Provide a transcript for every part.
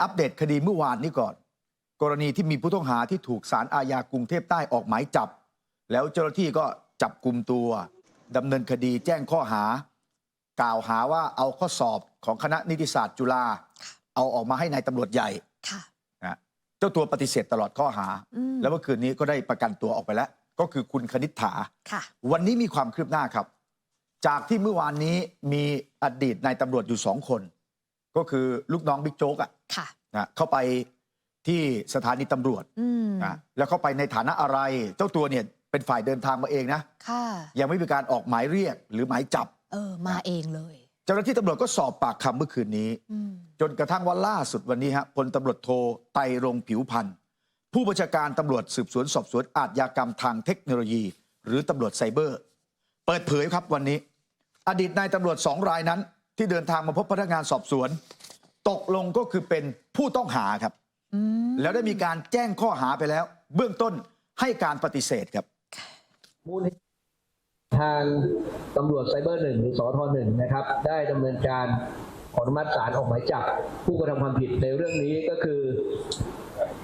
อัปเดตคดีเมื่อวานนี้ก่อน กรณีที่มีผู้ต้องหาที่ถูกสารอาญากรุงเทพใต้ออกหมายจับ แล้วเจ้าหน้าที่ก็จับกลุ่มตัวดำเนินคดีแจ้งข้อหา กล่าวหาว่าเอาข้อสอบของคณะนิติศาสตร์จุฬาเอาออกมาให้ในายตำรวจใหญ่ค่ะนะเจ้าตัวปฏิเสธตลอดข้อหาอืมแล้วเมื่อคืนนี้ก็ได้ประกันตัวออกไปแล้ว ก็คือคุณคณิษฐาค่ะวันนี้มีความคืบหน้าครับ จากที่เมื่อวานนี้มีอดีตนายตำรวจอยู่สองคน ก็คือลูกน้องบิ๊กโจ๊กอะ ค่ะนะเข้าไปที่สถานีตำรวจอืมนะแล้วเข้าไปในฐานะอะไร เจ้าตัวเนี่ยเป็นฝ่ายเดินทางมาเองนะค่ะยังไม่มีการออกหมายเรียกหรือหมายจับ เออ มาเองเลย เจ้าหน้าที่ตำรวจก็สอบปากคำเมื่อคืนนี้อืมจนกระทั่งว่าล่าสุดวันนี้ฮะพลตำรวจโทไตรรงค์ผิวพันธ์ผู้บัญชาการตำรวจสืบสวนสอบสวนอาชญากรรมทางเทคโนโลยี หรือตำรวจไซเบอร์ เปิดเผยครับวันนี้ อดีตนายตำรวจสองรายนั้น ที่เดินทางมาพบพนักงานสอบสวน ตกลงก็คือเป็นผู้ต้องหาครับอืมแล้วได้มีการแจ้งข้อหาไปแล้ว เบื้องต้นให้การปฏิเสธครับมูลนิธิทางตำรวจไซเบอร์หนึ่งหรือสอทหนึ่งนะครับ ได้ดำเนินการขออนุมัติศาลออกหมายจับ ผู้กระทำความผิดในเรื่องนี้ก็คือ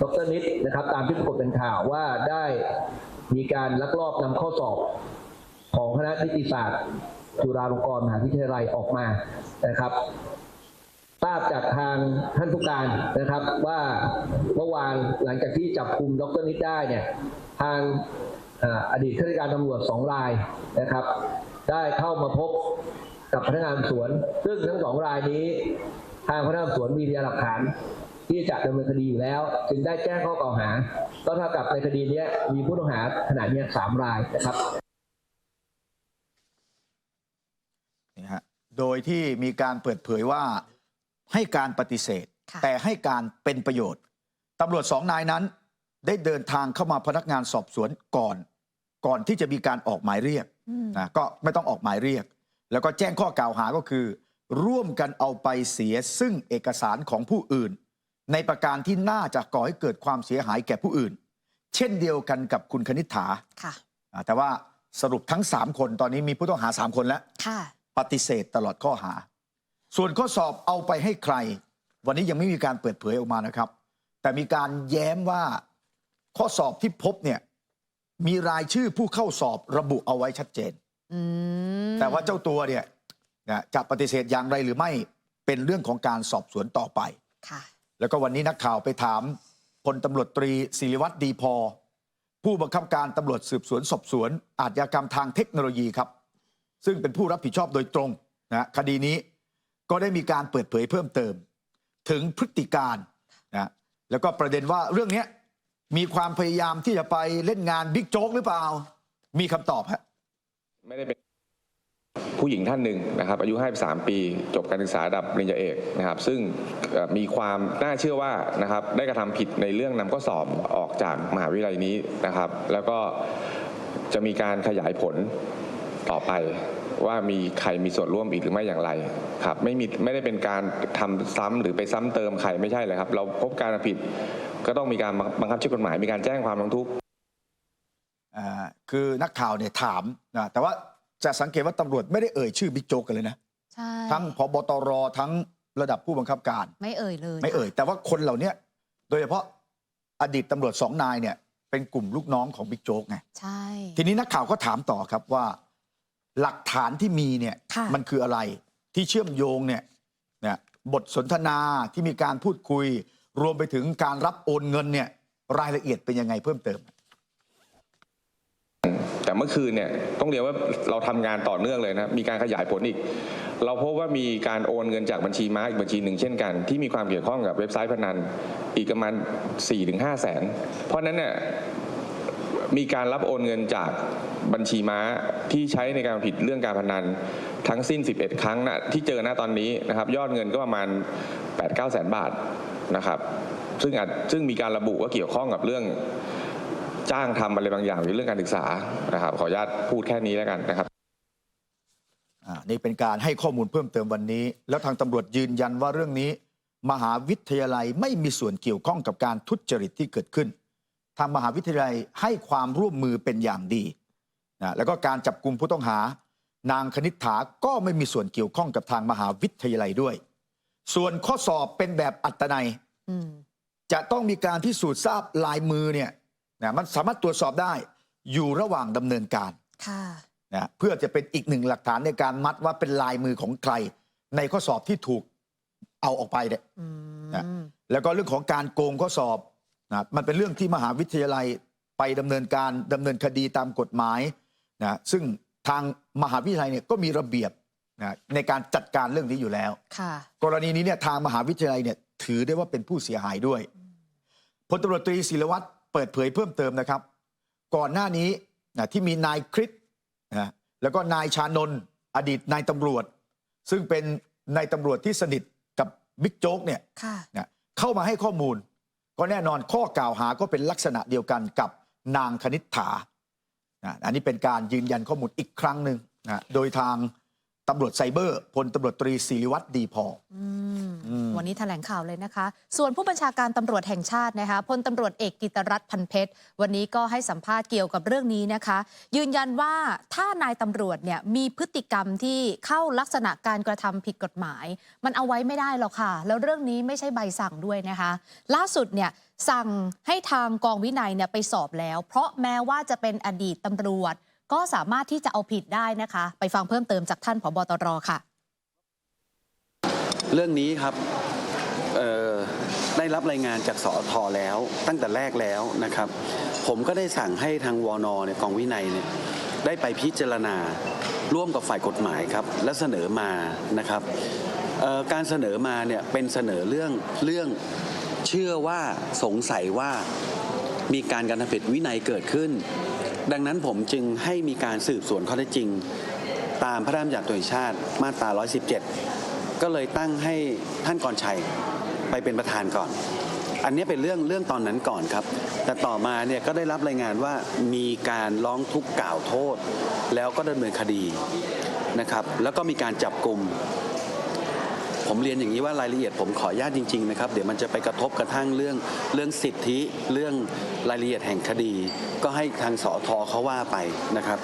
ดรนิดนะครับ ตามที่ปรากฏเป็นข่าวว่าได้มีการลักลอบนำข้อสอบของคณะนิติศาสตร์จุฬาลงกรณ์มหาวิทยาลัยออกมานะครับทราบจากทางท่านผู้การนะครับ ว่าเมื่อวานหลังจากที่จับกลุ่มดรนิดได้เนี่ยทางอดีตข้าราชการตำรวจสองรายนะครับ ได้เข้ามาพบกับพนักงานสวน ซึ่งทั้งสองรายนี้ ทางพนักงานสวนมีพยานหลักฐานที่จะดำเนินคดีอยู่แล้ว จึงได้แจ้งข้อกล่าวหา ก็เท่ากับในคดีนี้มีผู้ต้องหาขณะเนี้สามรายนะครับนี่ฮะโดยที่มีการเปิดเผยว่า ให้การปฏิเสธค่ะแต่ให้การเป็นประโยชน์ตำรวจสองนายนั้น ได้เดินทางเข้ามาพนักงานสอบสวนก่อน ก่อนที่จะมีการออกหมายเรียกอืมนะก็ไม่ต้องออกหมายเรียก แล้วก็แจ้งข้อกล่าวหาก็คือ ร่วมกันเอาไปเสียซึ่งเอกสารของผู้อื่น ในประการที่น่าจะก่อให้เกิดความเสียหายแก่ผู้อื่น เช่นเดียวกันกับคุณคณิษฐาค่ะอ่าแต่ว่าสรุปทั้ง 3 คนตอนนี้มีผู้ต้องหา 3 คนแล้วค่ะปฏิเสธตลอดข้อหา ส่วนข้อสอบเอาไปให้ใคร วันนี้ยังไม่มีการเปิดเผยออกมานะครับ แต่มีการแย้มว่าข้อสอบที่พบเนี่ยมีรายชื่อผู้เข้าสอบระบุเอาไว้ชัดเจน อืมแต่ว่าเจ้าตัวเนี่ยนะจะปฏิเสธอย่างไรหรือไม่เป็นเรื่องของการสอบสวนต่อไป ค่ะ แล้วก็วันนี้นักข่าวไปถามพลตำรวจตรีศิริวัตรดีพอ ผู้บังคับการตำรวจสืบสวนสอบสวน อาชญากรรมทางเทคโนโลยีครับ ซึ่งเป็นผู้รับผิดชอบโดยตรงนะคดีนี้ ก็ได้มีการเปิดเผยเพิ่มเติม ถึงพฤติการนะแล้วก็ประเด็นว่าเรื่องนี้มีความพยายามที่จะไปเล่นงานบิ๊กโจ๊กหรือเปล่า มีคำตอบฮะไม่ได้เป็นผู้หญิงท่านหนึ่งนะครับอายุ 53 ปี จบการศึกษาระดับปริญญาเอกนะครับซึ่งมีความน่าเชื่อว่านะครับได้กระทำผิดในเรื่องนำข้อสอบออกจากมหาวิทยาลัยนี้นะครับ แล้วก็จะมีการขยายผลต่อไป ว่ามีใครมีส่วนร่วมอีกหรือไม่อย่างไรครับไม่มีไม่ได้เป็นการทำซ้ำหรือไปซ้ำเติมใครไม่ใช่เลยครับ เราพบการกระทำผิดก็ต้องมีการบังคับใช้กฎหมาย มีการแจ้งความร้องทุกข์อ่าคือนักข่าวเนี่ยถามนะแต่ว่าจะสังเกตว่าตำรวจไม่ได้เอ่ยชื่อบิ๊กโจ๊กกันเลยนะใช่ทั้งพบตรทั้งระดับผู้บังคับการ ไม่เอ่ยเลย ไม่เอ่ย แต่ว่าคนเหล่าเนี้ยโดยเฉพาะอดีตตำรวจสองนายเนี่ยเป็นกลุ่มลูกน้องของบิ๊กโจ๊กไงใช่ ทีนี้นักข่าวก็ถามต่อครับว่า หลักฐานที่มีเนี่ยค่ะมันคืออะไรที่เชื่อมโยงเนี่ยเนี่ยบทสนทนาที่มีการพูดคุย รวมไปถึงการรับโอนเงินเนี่ยรายละเอียดเป็นยังไงเพิ่มเติม แต่เมื่อคืนเนี่ยต้องเรียนว่าเราทำงานต่อเนื่องเลยนะครับมีการขยายผลอีก เราพบว่ามีการโอนเงินจากบัญชีม้าอีกบัญชีหนึ่งเช่นกัน ที่มีความเกี่ยวข้องกับเว็บไซต์พนันอีกประมาณ4-5ถึงแสนเพราะฉะนั้นเนี่ย มีการรับโอนเงินจากบัญชีม้าที่ใช้ในการผิดเรื่องการพนันทั้งสิ้น 11 ครั้งนะที่เจอหน้าตอนนี้นะครับ ยอดเงินก็ประมาณ 8-9แสนบาทนะครับซึ่งอาจซึ่งมีการระบุว่าเกี่ยวข้องกับเรื่องจ้างทำอะไรบางอย่างหรือเรื่องการศึกษานะครับ ขออนุญาตพูดแค่นี้แล้วกันนะครับนี่เป็นการให้ข้อมูลเพิ่มเติมวันนี้ แล้วทางตำรวจยืนยันว่าเรื่องนี้ มหาวิทยาลัยไม่มีส่วนเกี่ยวข้องกับการทุจริตที่เกิดขึ้น ทางมหาวิทยาลัยให้ความร่วมมือเป็นอย่างดีนะแล้วก็การจับกลุ่มผู้ต้องหานางคณิษฐาก็ไม่มีส่วนเกี่ยวข้องกับทางมหาวิทยาลัยด้วย ส่วนข้อสอบเป็นแบบอัตนัยอืมจะต้องมีการพิสูจน์ทราบลายมือเนี่ยนะมันสามารถตรวจสอบได้อยู่ระหว่างดำเนินการค่ะนะเพื่อจะเป็นอีกหนึ่งหลักฐานในการมัดว่าเป็นลายมือของใคร ในข้อสอบที่ถูกเอาออกไปเนี่ยอืมนะแล้วก็เรื่องของการโกงข้อสอบ นะมันเป็นเรื่องที่มหาวิทยาลัยไปดำเนินการดำเนินคดีตามกฎหมายนะซึ่งทางมหาวิทยาลัยเนี่ยก็มีระเบียบนะในการจัดการเรื่องนี้อยู่แล้วค่ะกรณีนี้เนี่ยทางมหาวิทยาลัยเนี่ยถือได้ว่าเป็นผู้เสียหายด้วยพลตำรวจตรีศิลวัตรเปิดเผยเพิ่มเติมนะครับ ก่อนหน้านี้นะที่มีนายคริสนะแล้วก็นายชานนท์อดีตนายตำรวจ ซึ่งเป็นนายตำรวจที่สนิทกับบิ๊กโจ๊กเนี่ยค่ะนะเข้ามาให้ข้อมูล ก็แน่นอนข้อกล่าวหาก็เป็นลักษณะเดียวกันกับนางคณิษฐาอันนี้เป็นการยืนยันข้อมูลอีกครั้งหนึ่งนะโดยทาง ตำรวจไซเบอร์พลตำรวจตรีศิริวัตรดีพออืมอืม วันนี้แถลงข่าวเลยนะคะ ส่วนผู้บัญชาการตำรวจแห่งชาตินะคะพลตำรวจเอกกิตรัตน์พันเพชร วันนี้ก็ให้สัมภาษณ์เกี่ยวกับเรื่องนี้นะคะ ยืนยันว่าถ้านายตำรวจเนี่ยมีพฤติกรรมที่เข้าลักษณะการกระทำผิดกฎหมาย มันเอาไว้ไม่ได้หรอกค่ะ แล้วเรื่องนี้ไม่ใช่ใบสั่งด้วยนะคะ ล่าสุดเนี่ยสั่งให้ทางกองวินัยเนี่ยไปสอบแล้ว เพราะแม้ว่าจะเป็นอดีตตำรวจ ก็สามารถที่จะเอาผิดได้นะคะ ไปฟังเพิ่มเติมจากท่านผบตรค่ะ เรื่องนี้ครับได้รับรายงานจากสอทอแล้วตั้งแต่แรกแล้วนะครับ ผมก็ได้สั่งให้ทางวนเนี่ยกองวินัยเนี่ยได้ไปพิจารณาร่วมกับฝ่ายกฎหมายครับ และเสนอมานะครับการเสนอมาเนี่ยเป็นเสนอเรื่องเรื่องเชื่อว่าสงสัยว่ามีการการทำผิดวินัยเกิดขึ้น ดังนั้นผมจึงให้มีการสืบสวนข้อเท็จจริง ตามพระราชบัญญัติตำรวชาติมาตรา 117 ก็เลยตั้งให้ท่านกรชัยไปเป็นประธานก่อน อันนี้เป็นเรื่องเรื่องตอนนั้นก่อนครับ แต่ต่อมาเนี่ยก็ได้รับรายงานว่ามีการร้องทุกข์กล่าวโทษ แล้วก็ดำเนินคดีนะครับ แล้วก็มีการจับกลุ่ม ผมเรียนอย่างนี้ว่ารายละเอียดผมขออนุญาตจริงๆนะครับเดี๋ยวมันจะไปกระทบกระทั่งเรื่องเรื่องสิทธิเรื่องรายละเอียดแห่งคดี ก็ให้ทางสอทอเขาว่าไปนะครับ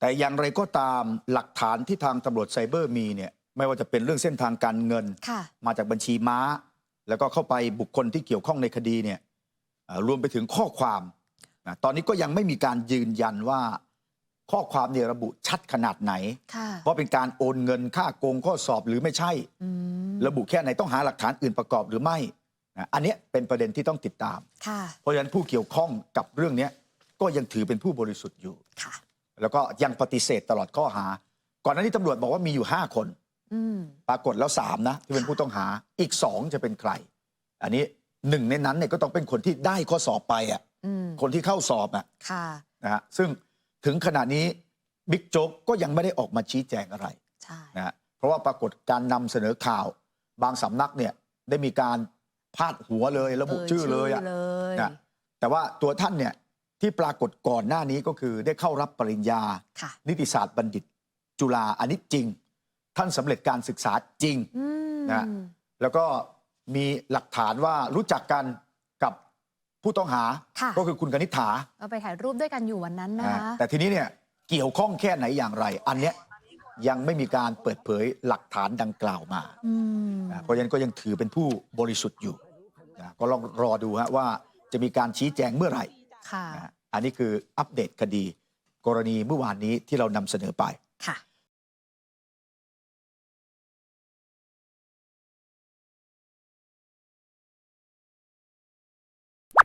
แต่อย่างไรก็ตามหลักฐานที่ทางตำรวจไซเบอร์มีเนี่ยไม่ว่าจะเป็นเรื่องเส้นทางการเงินค่ะมาจากบัญชีม้า แล้วก็เข้าไปบุคคลที่เกี่ยวข้องในคดีเนี่ยเอ่อรวมไปถึงข้อความนะตอนนี้ก็ยังไม่มีการยืนยันว่า ข้อความเนี่ยระบุชัดขนาดไหนค่ะเพราะเป็นการโอนเงินค่าโกงข้อสอบหรือไม่ใช่อืมระบุแค่ไหนต้องหาหลักฐานอื่นประกอบหรือไม่นะอันเนี้ยเป็นประเด็นที่ต้องติดตามค่ะเพราะฉะนั้นผู้เกี่ยวข้องกับเรื่องเนี้ยก็ยังถือเป็นผู้บริสุทธิ์อยู่ค่ะแล้วก็ยังปฏิเสธตลอดข้อหา ก่อนหน้านี้ตำรวจบอกว่ามีอยู่ 5 คนอืมปรากฏแล้ว3นะที่เป็นผู้ต้องหาอีก2จะเป็นใคร อันนี้หนึ่งในนั้นเนี่ยก็ต้องเป็นคนที่ได้ข้อสอบไปอะอืมคนที่เข้าสอบอะค่ะนะฮะซึ่ง ถึงขณะนี้บิ๊กโจ๊กก็ยังไม่ได้ออกมาชี้แจงอะไรใช่นะฮะเพราะว่าปรากฏการนำเสนอข่าว บางสำนักเนี่ยได้มีการพาดหัวเลยระบุชื่อเลยอะเลยนะแต่ว่าตัวท่านเนี่ยที่ปรากฏก่อนหน้านี้ก็คือได้เข้ารับปริญญาค่ะนิติศาสตร์บัณฑิต จุฬาอันนี้จริง ท่านสำเร็จการศึกษาจริงอืมนะแล้วก็มีหลักฐานว่ารู้จักกันกับ ผู้ต้องหาค่ะก็คือคุณกนิษฐาเอาไปถ่ายรูปด้วยกันอยู่วันนั้นนะนะคะแต่ทีนี้เนี่ยเกี่ยวข้องแค่ไหนอย่างไร อันเนี้ยยังไม่มีการเปิดเผยหลักฐานดังกล่าวมาอืมนะเพราะฉะนั้นก็ยังถือเป็นผู้บริสุทธิ์อยู่นะก็ลองรอดูฮะว่าจะมีการชี้แจงเมื่อไหร่ค่ะนะฮะอันนี้คืออัปเดตคดี กรณีเมื่อวานนี้ที่เรานำเสนอไป